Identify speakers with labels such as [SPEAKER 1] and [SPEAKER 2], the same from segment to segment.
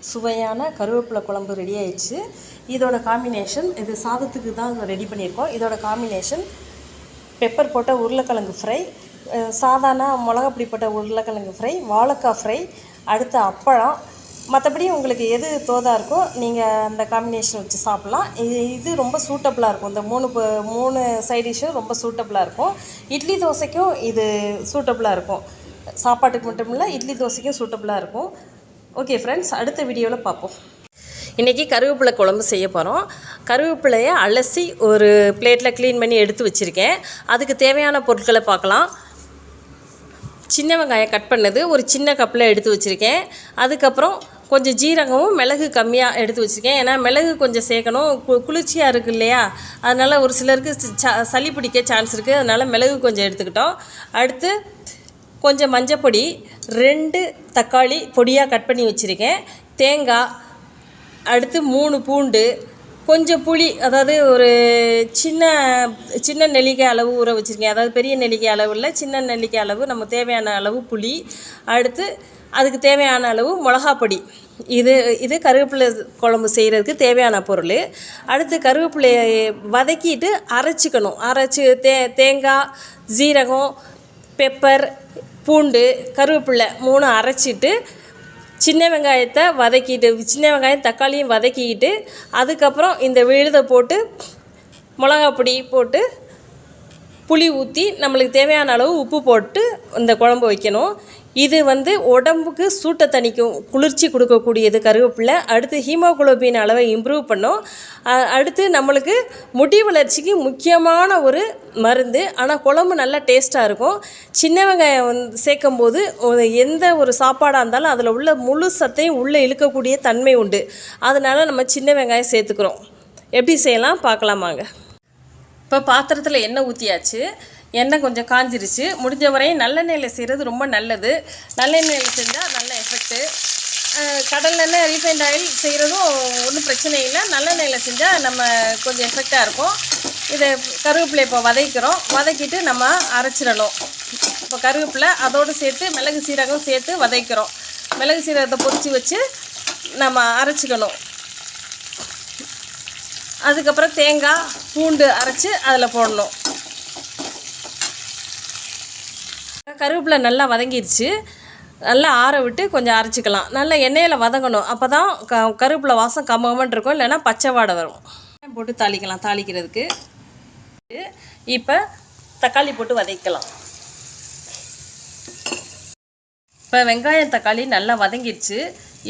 [SPEAKER 1] சுவையான கருவேப்பிலை குழம்பு ரெடி ஆயிடுச்சு. இதோட காம்பினேஷன் இது சாதத்துக்கு தான் ரெடி பண்ணியிருக்கோம். இதோட காம்பினேஷன் பெப்பர் போட்ட உருளைக்கிழங்கு ஃப்ரை சாதாரண மிளகாப்பொடி போட்ட உருளைக்கிழங்கு ஃப்ரை வாழைக்காய் ஃப்ரை அடுத்து அப்பளம். மற்றபடி உங்களுக்கு எது தோதா இருக்கோ நீங்கள் அந்த காம்பினேஷன் வச்சு சாப்பிட்லாம். இது இது ரொம்ப சூட்டபுளாக இருக்கும். இந்த மூணு ப- மூணு சைட் டிஷ்ஷும் ரொம்ப சூட்டபுளாக இருக்கும். இட்லி தோசைக்கும் இது சூட்டபுளாக இருக்கும். சாப்பாட்டுக்கு மட்டும் இல்லை இட்லி தோசைக்கும் சூட்டபுளாக இருக்கும். ஓகே ஃப்ரெண்ட்ஸ் அடுத்த வீடியோவில் பார்ப்போம். இன்றைக்கி கருவேப்பிலை குழம்பு செய்ய போகிறோம் கருவேப்பிலையை அலசி ஒரு பிளேட்டில் க்ளீன் பண்ணி எடுத்து வச்சுருக்கேன். அதுக்கு தேவையான பொருட்களை பார்க்கலாம். சின்ன வெங்காயம் கட் பண்ணது ஒரு சின்ன கப்பில் எடுத்து வச்சுருக்கேன். அதுக்கப்புறம் கொஞ்சம் ஜீரகமும் மிளகு கம்மியாக எடுத்து வச்சுருக்கேன். ஏன்னா மிளகு கொஞ்சம் சேர்க்கணும். கு குளிர்ச்சியாக இருக்குது இல்லையா? அதனால் ஒரு சிலருக்கு ச- சளி பிடிக்க சான்ஸ் இருக்குது அதனால் மிளகு கொஞ்சம் எடுத்துக்கிட்டோம். அடுத்து கொஞ்சம் மஞ்சப்பொடி ரெண்டு தக்காளி பொடியாக கட் பண்ணி வச்சுருக்கேன். தேங்காய் அடுத்து மூணு பூண்டு கொஞ்சம் புளி அதாவது ஒரு சின்ன சின்ன நெல்லிக்காய் அளவு ஊற வச்சுருக்கேன். அதாவது பெரிய நெல்லிக்காய் அளவு இல்லை சின்ன நெல்லிக்காய் அளவு நம்ம தேவையான அளவு புளி அடுத்து அதுக்கு தேவையான அளவு மிளகாப்பொடி இது இது கருவேப்பிலை குழம்பு செய்கிறதுக்கு தேவையான பொருள். அடுத்து கருவேப்பிலையை வதக்கிட்டு அரைச்சிக்கணும். அரைச்சி தே தேங்காய் ஜீரகம் பெப்பர் பூண்டு கருவேப்பிலை மூணு அரைச்சிட்டு சின்ன வெங்காயத்தை வதக்கிட்டு சின்ன வெங்காயம் தக்காளியும் வதக்கிக்கிட்டு அதுக்கப்புறம் இந்த விழுதை போட்டு மிளகாப்பொடி போட்டு புளி ஊற்றி நம்மளுக்கு தேவையான அளவு உப்பு போட்டு இந்த குழம்பு வைக்கணும். இது வந்து உடம்புக்கு சூட்டை தணிக்கும் குளிர்ச்சி கொடுக்கக்கூடியது கருவேப்பிலை. அடுத்து ஹீமோகுளோபின் அளவை இம்ப்ரூவ் பண்ணும். அடுத்து நம்மளுக்கு முடி வளர்ச்சிக்கு முக்கியமான ஒரு மருந்து. ஆனால் குழம்பு நல்லா டேஸ்ட்டாக இருக்கும். சின்ன வெங்காயம் வந்து சேர்க்கும் போது எந்த ஒரு சாப்பாடாக இருந்தாலும் அதில் உள்ள முழு சத்தையும் உள்ளே இழுக்கக்கூடிய தன்மை உண்டு. அதனால் நம்ம சின்ன வெங்காயம் சேர்த்துக்கிறோம். எப்படி செய்யலாம்? பார்க்கலாமாங்க. இப்போ பாத்திரத்தில் எண்ணெய் ஊற்றியாச்சு எண்ணெய் கொஞ்சம் காஞ்சிருச்சு. முடிஞ்ச வரையும் நல்லெண்ணெயில் செய்கிறது ரொம்ப நல்லது. நல்லெண்ணெயில் செஞ்சால் நல்ல எஃபெக்ட்டு கடலெண்ணெய் ரீஃபைண்ட் ஆயில் செய்கிறதும் ஒன்றும் பிரச்சனை இல்லை. நல்லெண்ணெயில் செஞ்சால் நம்ம கொஞ்சம் எஃபெக்டாக இருக்கும். இதை கருவேப்பிலை இப்போ வதக்கிறோம். வதக்கிட்டு நம்ம அரைச்சிடணும். இப்போ கருவேப்பிலை அதோடு சேர்த்து மிளகு சீரகம் சேர்த்து வதக்கிறோம். மிளகு சீரகத்தை பொறிச்சு வச்சு நம்ம அரைச்சிக்கணும். அதுக்கப்புறம் தேங்காய் பூண்டு அரைச்சி அதில் போடணும். கருவேப்பிலை நல்லா வதங்கிடுச்சு. நல்லா ஆற விட்டு கொஞ்சம் அரைச்சிக்கலாம். நல்லா எண்ணெயில் வதங்கணும். அப்போ தான் க கருவேப்பிலை வாசம் கம்மகமன்னு இருக்கும். இல்லைன்னா பச்சை வாடை வரும். போட்டு தாளிக்கலாம் தாளிக்கிறதுக்கு. இப்போ தக்காளி போட்டு வதக்கலாம். இப்போ வெங்காயம் தக்காளி நல்லா வதங்கிடுச்சு.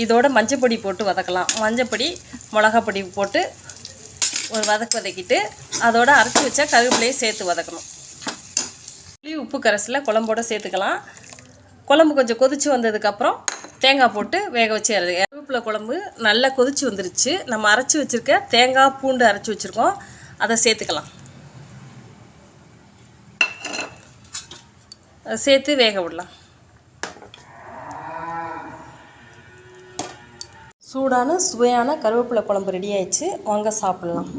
[SPEAKER 1] இதோட மஞ்சப்பொடி போட்டு வதக்கலாம். மஞ்சப்பொடி மிளகாப்பொடி போட்டு ஒரு வதக்கு வதக்கிட்டு அதோட அரைச்சி வச்சா கருவேப்பிலையை சேர்த்து வதக்கணும். புளி உப்பு கரைசலில் குழம்போட சேர்த்துக்கலாம். குழம்பு கொஞ்சம் கொதித்து வந்ததுக்கப்புறம் தேங்காய் போட்டு வேக வச்சு இறது கருவேப்பிலை குழம்பு நல்லா கொதிச்சு வந்துருச்சு. நம்ம அரைச்சி வச்சுருக்க தேங்காய் பூண்டு அரைச்சி வச்சுருக்கோம். அதை சேர்த்துக்கலாம். சேர்த்து வேக விடலாம். சூடான சுவையான கருவேப்பிலை குழம்பு ரெடி ஆயிடுச்சு. வாங்க சாப்பிட்லாம்.